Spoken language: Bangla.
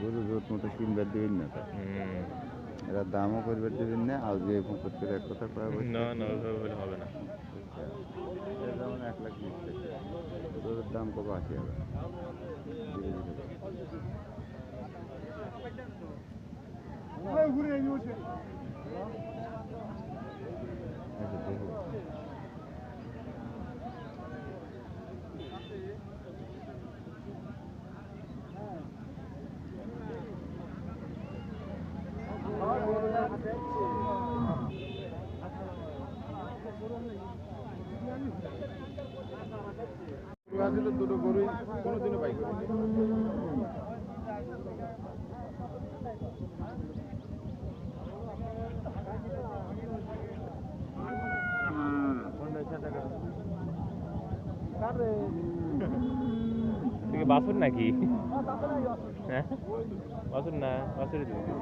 গরু জোট মতো কিনবার দিবেন না তা। এরা দামও করবার দিবেন না আর যে করে এক কথা বলছে। না না ওইভাবে হবে না। যেমন এক লাখ বিশ টাকা গরুর দাম কত আশি হাজার। ধীরে আসলে দুটো গরুই কোনোদিনও পাই করি বাসুর নাকি? হ্যাঁ? বাসুর না বাসুরই দিচ্ছে